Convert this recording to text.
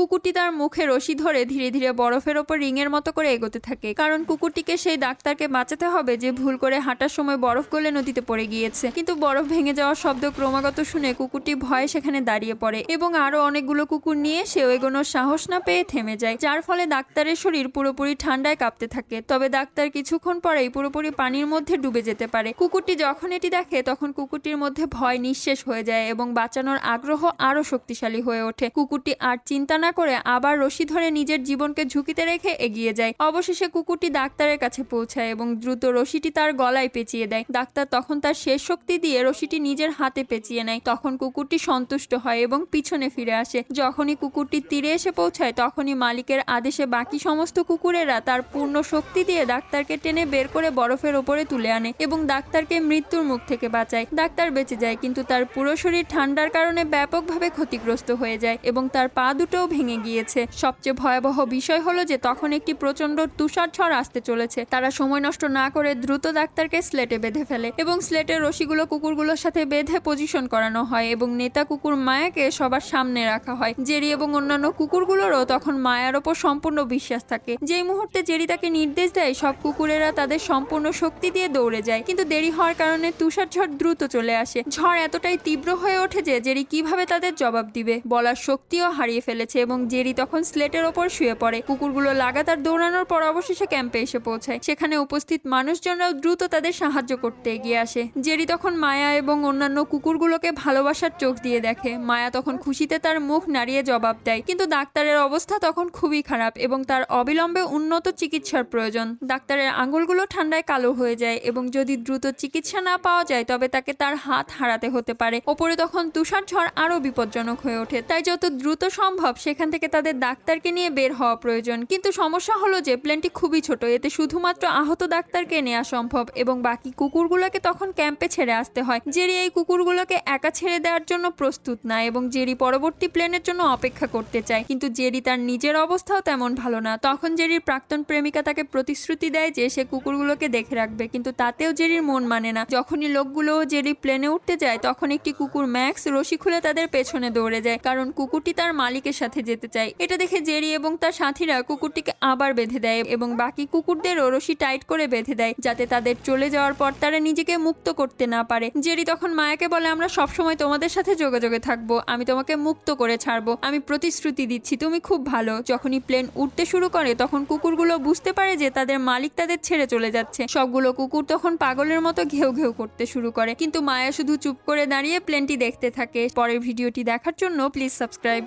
কুকুরটি তার মুখে রশি ধরে ধীরে ধীরে বরফের ওপর রিংয়ের মতো করে এগোতে থাকে। কারণ কুকুরটিকে সেই ডাক্তারকে বাঁচাতে হবে যে ভুল করে হাঁটার সময় বরফ গলে নদীতে পড়ে গিয়েছে। কিন্তু বরফ ভেঙে যাওয়ার শব্দ ক্রমাগত শুনে কুকুরটি ভয়ে সেখানে দাঁড়িয়ে পড়ে এবং আরও অনেকগুলো কুকুর নিয়ে সেও এগোনোর সাহস না পেয়ে থেমে যায়, যার ফলে ডাক্তারের শরীর পুরোপুরি ঠান্ডায় কাঁপতে থাকে। তবে ডাক্তার কিছুক্ষণ পরেই পুরোপুরি পানির মধ্যে ডুবে যেতে পারে। কুকুরটি যখন এটি দেখে, তখন কুকুরটির মধ্যে ভয় নিঃশেষ হয়ে যায় এবং বাঁচানোর আগ্রহ আরও শক্তিশালী হয়ে ওঠে। কুকুরটি আর চিন্তা না করে আবার রশি ধরে নিজের জীবনকে ঝুঁকিতে রেখে এগিয়ে যায়। অবশেষে কুকুরটি ডাক্তারের কাছে পৌঁছায় এবং দ্রুত রশিটি তার গলায় পেঁচিয়ে দেয়। ডাক্তার তখন তার শেষ শক্তি দিয়ে রশিটি নিজের হাতে পেঁচিয়ে নেয়। তখন কুকুরটি সন্তুষ্ট হয় এবং পিছনে ফিরে আসে। যখনই কুকুরটি তীরে এসে পৌঁছায়, তখনই মালিকের আদেশে বাকি সমস্ত কুকুরেরা তার পূর্ণ শক্তি দিয়ে ডাক্তারকে টেনে বের করে বরফের ওপরে তুলে আনে এবং ডাক্তারকে মৃত্যুর মুখ থেকে বাঁচায়। ডাক্তার বেঁচে যায়, কিন্তু তার পুরো শরীর ঠান্ডার কারণে ব্যাপকভাবে ক্ষতিগ্রস্ত হয়ে যায় এবং তার পা দুটোও ভেঙে গিয়েছে। সবচেয়ে ভয়াবহ বিষয় হলো যে তখন একটি প্রচণ্ড তুষার ঝড় আসতে চলেছে। তারা সময় নষ্ট না করে দ্রুত ডাক্তারকে স্লেটে বেঁধে ফেলে এবং স্লেটের রশিগুলো কুকুরগুলোর সাথে বেঁধে পজিশন করানো হয় এবং নেতা কুকুর মায়াকে সবার সামনে রাখা হয়। জেরি এবং অন্যান্য কুকুরগুলোরও তখন মায়ার ওপর সম্পূর্ণ বিশ্বাস থাকে। যেই মুহূর্তে জেরি তাকে নির্দেশ দেয়, সব কুকুরেরা তাদের সম্পূর্ণ শক্তি দিয়ে দৌড়ে যায়। কিন্তু দেরি হওয়ার কারণে তুষার ঝড় দ্রুত চলে আসে। ঝড় এতটাই তীব্র হয়ে ওঠে যে জেরি কীভাবে তাদের জবাব দিবে? বলার শক্তিও হারিয়ে ফেলেছে এবং জেরি তখন স্লেটের ওপর শুয়ে পড়ে। কুকুরগুলো লাগাতার দৌড়ানোর পর অবশেষে ক্যাম্পে এসে পৌঁছায়। সেখানে উপস্থিত মানুষজনরাও দ্রুত তাদের সাহায্য করতে এগিয়ে আসে। জেরি তখন মায়া এবং অন্যান্য কুকুরগুলোকে ভালোবাসার চোখ দিয়ে দেখে। মায়া তখন খুশিতে তার মুখ নাড়িয়ে জবাব দেয়। কিন্তু ডাক্তারের অবস্থা তখন খুবই খারাপ এবং তার অবিলম্বে উন্নত চিকিৎসার প্রয়োজন। ডাক্তারের আঙুলগুলো ঠান্ডায় কালো হয়ে যায় এবং যদি দ্রুত চিকিৎসা না পাওয়া যায়, তবে তাকে তার হাত হারাতে হতে পারে। ওপরে তখন তুষার ঝড় আরও বিপজ্জনক হয়ে ওঠে। তাই যত দ্রুত সম্ভব সেখান থেকে তাদের ডাক্তারকে নিয়ে বের হওয়া প্রয়োজন। কিন্তু সমস্যা হলো যে, প্লেনটি খুবই ছোট। এতে শুধুমাত্র আহত ডাক্তারকে নেওয়া সম্ভব এবং বাকি কুকুরগুলোকে তখন ক্যাম্পে ছেড়ে আসতে হয়, জেরি এই কুকুরগুলোকে একা ছেড়ে দেওয়ার জন্য প্রস্তুত না এবং জেরি পরবর্তী প্লেনের জন্য অপেক্ষা করতে চায়। কিন্তু জেরি তার নিজের অবস্থাও তেমন ভালো না। তখন জেরির প্রাক্তন প্রেমিকা তাকে প্রতিশ্রুতি দেয় যে, সে কুকুরগুলোকে দেখে রাখবে। কিন্তু তাতেও জেরির মন মানে না। যখনই লোকগুলো জেরি প্লেনে উঠতে যায়, তখন একটি কুকুর ম্যাক্স রশি খুলে তাদের পেছনে দৌড়ে যায়। কারণ কুকুরটি তার মালিকের সাথে যেতে চায়। এটা দেখে জেরি এবং তার সাথীরা কুকুরটিকে আবার বেঁধে দেয় এবং বাকি কুকুরদেরও রশি টাইট করে বেঁধে দেয় যাতে তাদের চলে যাওয়ার পর তারা নিজেকে মুক্ত করতে না পারে। জেরি তখন মায়াকে বলে, আমরা সবসময় তোমাদের সাথে যোগাযোগে থাকব। আমি তোমাকে মুক্ত করে ছাড়বো। আমি প্রতিশ্রুতি দিচ্ছি, তুমি খুব ভালো। যখনই প্লেন উঠতে শুরু করে, তখন কুকুরগুলো বুঝতে পারে যে তাদের মালিক তাদের ছেড়ে চলে যাচ্ছে। সবগুলো কুকুর তখন পাগলের মতো ঘেউ ঘেউ করতে শুরু করে। কিন্তু মায়া শুধু চুপ করে দাঁড়িয়ে প্লেনটি দেখতে থাকে। পরের ভিডিওটি দেখার জন্য প্লিজ সাবস্ক্রাইব